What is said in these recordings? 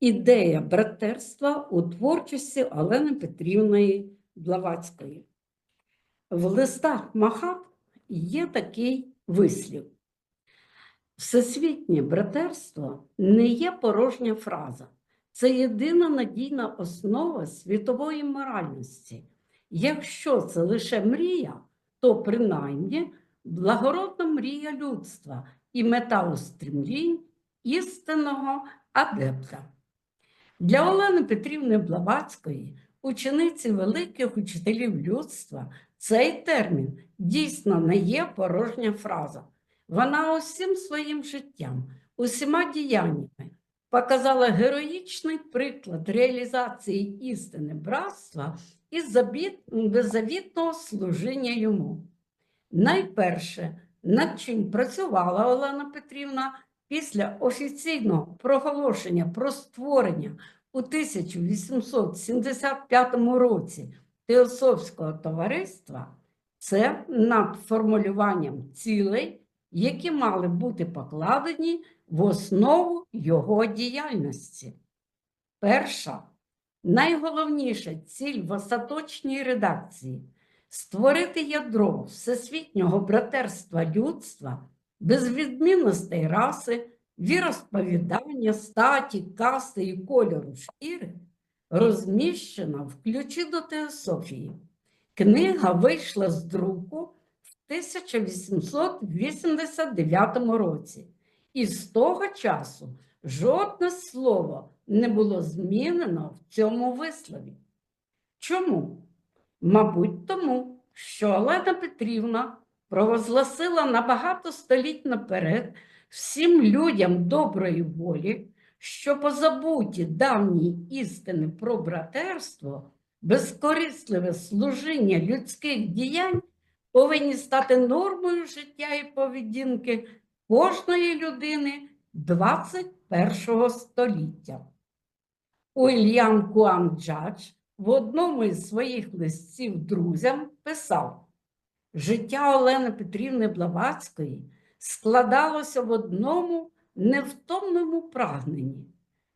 ідея братерства у творчості Олени Петрівної Блаватської. В листах Махат є такий вислів. Всесвітнє братерство не є порожня фраза. Це єдина надійна основа світової моральності. Якщо це лише мрія, то принаймні благородна мрія людства і мета устремлінь істинного адепта. Для Олени Петрівни Блаватської, учениці великих учителів людства, цей термін дійсно не є порожня фраза. Вона усім своїм життям, усіма діяннями показала героїчний приклад реалізації істини братства і беззавітного служіння йому. Найперше, над чим працювала Олена Петрівна після офіційного проголошення про створення у 1875 році Теософського товариства, це над формулюванням цілей, які мали бути покладені в основу його діяльності. Перша, найголовніша ціль в остаточній редакції створити ядро всесвітнього братерства людства без відмінностей раси, віросповідання, статі, касти і кольору шкіри, розміщена в ключі до теософії. Книга вийшла з друку в 1889 році, і з того часу жодне слово не було змінено в цьому вислові. Чому? Мабуть, тому, що Олена Петрівна провозгласила на багато століть наперед всім людям доброї волі, що позабуті давні істини про братерство, безкорисливе служіння людських діянь повинні стати нормою життя і поведінки кожної людини 21 століття. Уільям Куан Джадж в одному із своїх листів друзям писав: Життя Олени Петрівни Блаватської складалося в одному невтомному прагненні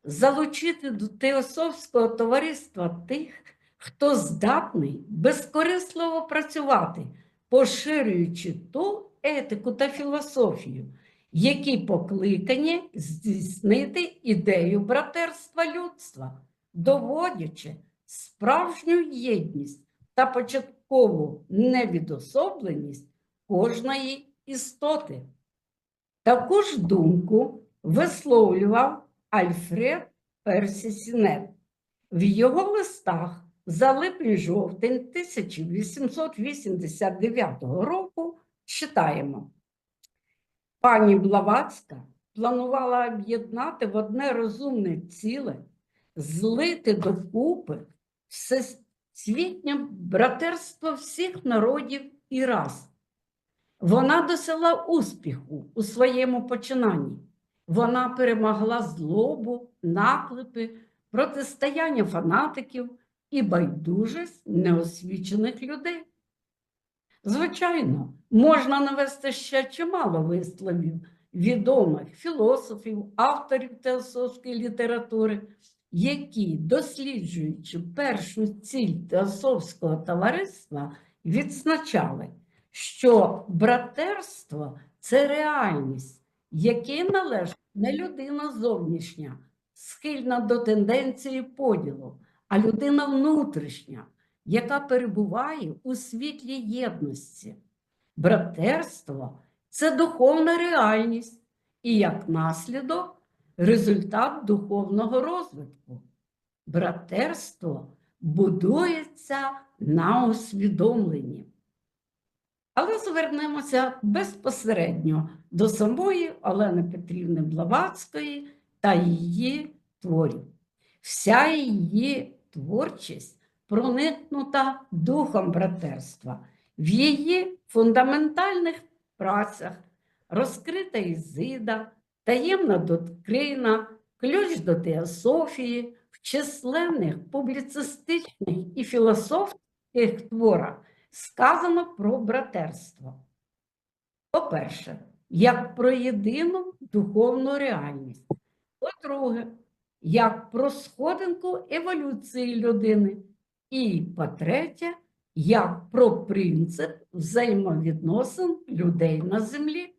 залучити до теософського товариства тих, хто здатний безкорисливо працювати, поширюючи ту етику та філософію, які покликані здійснити ідею братерства людства, доводячи справжню єдність та початкову невідособленість кожної істоти. Таку ж думку висловлював Альфред Персі Сінет. В його листах за липень-жовтень 1889 року читаємо. Пані Блаватська планувала об'єднати в одне розумне ціле, злити докупи всесвітнє братерство всіх народів і рас. Вона досягла успіху у своєму починанні. Вона перемогла злобу, наклепи, протистояння фанатиків і байдужість неосвічених людей. Звичайно, можна навести ще чимало висловів відомих філософів, авторів теософської літератури, які, досліджуючи першу ціль теософського товариства, відзначали, що братерство це реальність, якій належить не людина зовнішня, схильна до тенденції поділу, а людина внутрішня, яка перебуває у світлі єдності. Братерство це духовна реальність і, як наслідок, результат духовного розвитку. Братерство будується на усвідомленні. Але звернемося безпосередньо до самої Олени Петрівни Блаватської та її творів. Вся її творчість проникнута духом братерства. В її фундаментальних працях розкрита Ізида, таємна доктрина, ключ до теософії, в численних публіцистичних і філософських творах сказано про братерство. По-перше, як про єдину духовну реальність. По-друге, як про сходинку еволюції людини, і по-третє, як про принцип взаємовідносин людей на землі.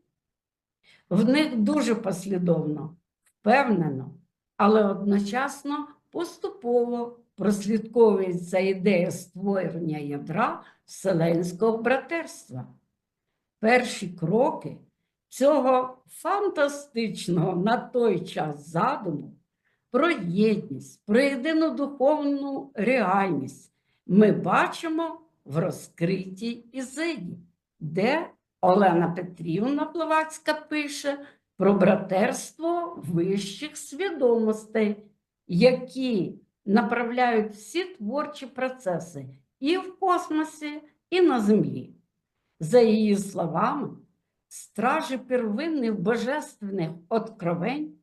В них дуже послідовно, впевнено, але одночасно поступово прослідковується ідея створення ядра вселенського братерства. Перші кроки цього фантастичного на той час задуму про єдність, про єдину духовну реальність ми бачимо в розкритій Ізиді, де Олена Петрівна Блаватська пише про братерство вищих свідомостей, які направляють всі творчі процеси і в космосі, і на землі. За її словами, стражі первинних божественних откровень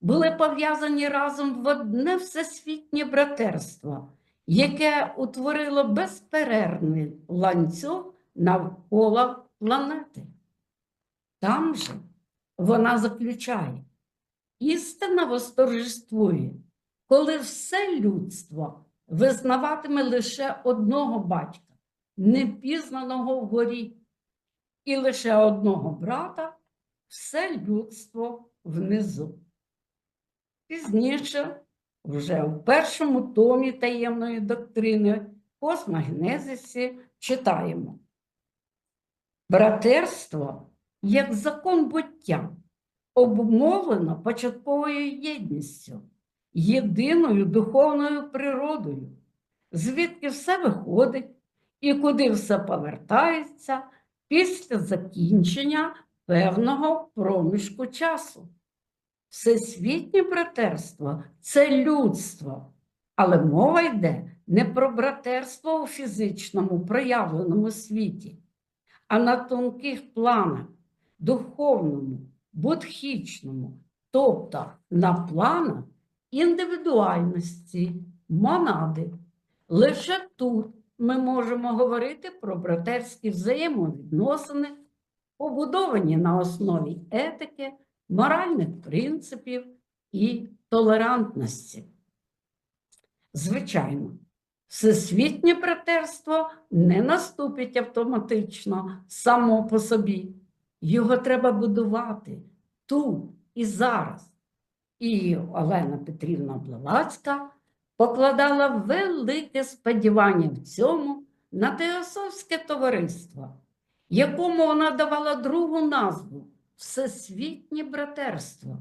були пов'язані разом в одне всесвітнє братерство, яке утворило безперервний ланцюг навколо планети. Там же вона заключає, істина восторжествує, коли все людство визнаватиме лише одного батька, непізнаного вгорі, і лише одного брата, все людство внизу. Пізніше, вже в першому томі таємної доктрини космогенезисі читаємо. Братерство як закон буття обумовлено початковою єдністю, єдиною духовною природою, звідки все виходить і куди все повертається після закінчення певного проміжку часу. Всесвітнє братерство це людство, але мова йде не про братерство у фізичному проявленому світі, а на тонких планах, духовному, будхічному, тобто на планах індивідуальності, монади. Лише тут ми можемо говорити про братерські взаємовідносини, побудовані на основі етики, моральних принципів і толерантності. Звичайно, всесвітнє братерство не наступить автоматично само по собі. Його треба будувати тут і зараз. І Олена Петрівна Блаватська покладала велике сподівання в цьому на Теософське товариство, якому вона давала другу назву Всесвітнє братерство,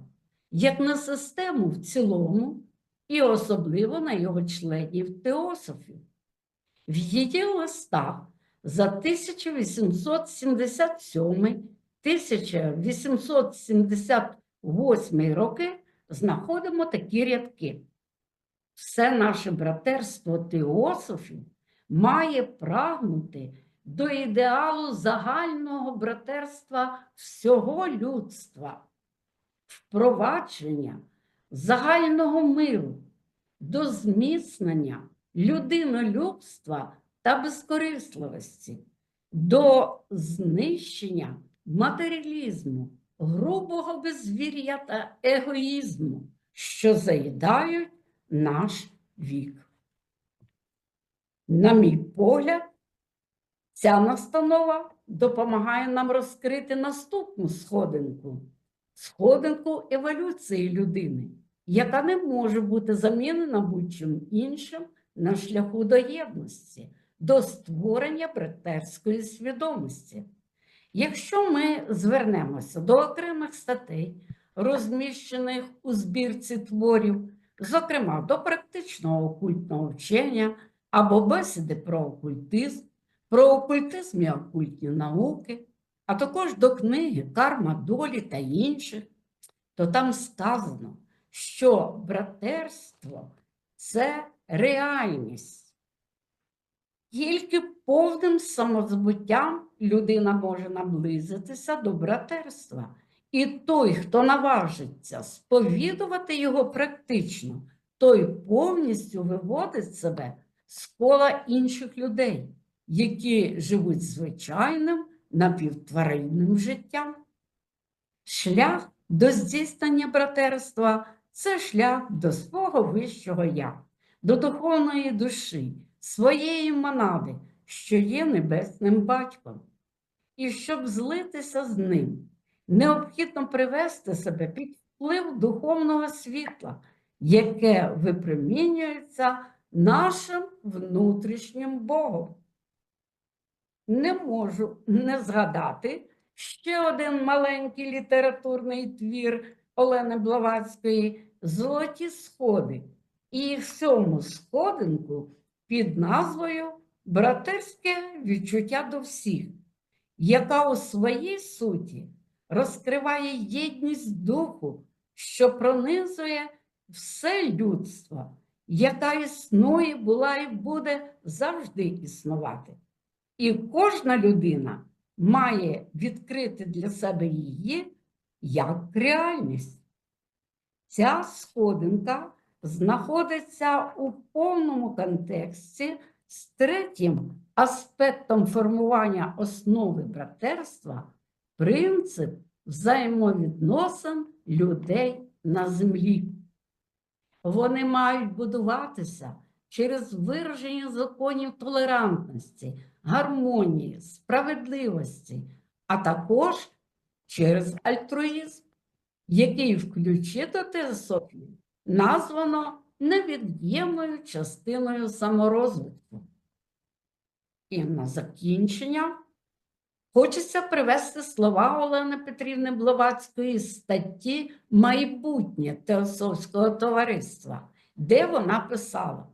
як на систему в цілому і особливо на його членів теософів. В її листах за 1877 1878 роки знаходимо такі рядки. Все наше братерство теософів має прагнути до ідеалу загального братерства всього людства, впровадження загального миру, до зміцнення людинолюбства та безкорисливості, до знищення матеріалізму, грубого безвір'я та егоїзму, що заїдають наш вік. На мій погляд, ця настанова допомагає нам розкрити наступну сходинку сходинку еволюції людини, яка не може бути замінена будь-чим іншим на шляху до єдності, до створення братерської свідомості. Якщо ми звернемося до окремих статей, розміщених у збірці творів, зокрема до практичного окультного вчення або бесіди про окультизм, про окультизм і окультні науки, а також до книги Карма долі та інших, то там сказано, що братерство це реальність. Тільки повним самозбуттям людина може наблизитися до братерства. І той, хто наважиться сповідувати його практично, той повністю виводить себе з кола інших людей, які живуть звичайним напівтваринним життям. Шлях до здійснення братерства це шлях до свого вищого я, до духовної душі, своєї монади, що є небесним батьком. І щоб злитися з ним, необхідно привести себе під вплив духовного світла, яке випромінюється нашим внутрішнім Богом. Не можу не згадати ще один маленький літературний твір Олени Блаватської Золоті сходи. І в цьому сходинку під назвою Братерське відчуття до всіх, яка у своїй суті розкриває єдність духу, що пронизує все людство, яка існує, була і буде завжди існувати. І кожна людина має відкрити для себе її як реальність. Ця сходинка знаходиться у повному контексті з третім аспектом формування основи братерства принцип взаємовідносин людей на землі. Вони мають будуватися через вираження законів толерантності, гармонії, справедливості, а також через альтруїзм, який включити теософію названо невід'ємною частиною саморозвитку. І на закінчення хочеться привести слова Олени Петрівни Блаватської з статті Майбутнє Теософського товариства, де вона писала: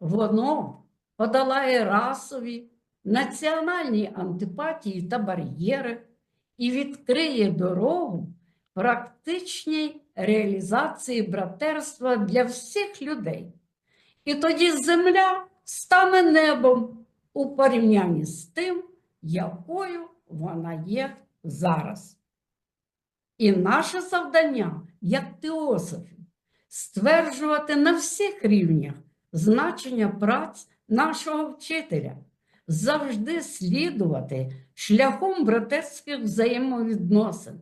воно подолає расові, національні антипатії та бар'єри і відкриє дорогу практичній реалізації братерства для всіх людей. І тоді земля стане небом у порівнянні з тим, якою вона є зараз. І наше завдання, як теософів, стверджувати на всіх рівнях значення праць нашого вчителя, завжди слідувати шляхом братерських взаємовідносин,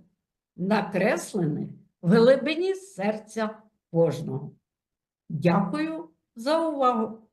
накреслених в глибині серця кожного. Дякую за увагу!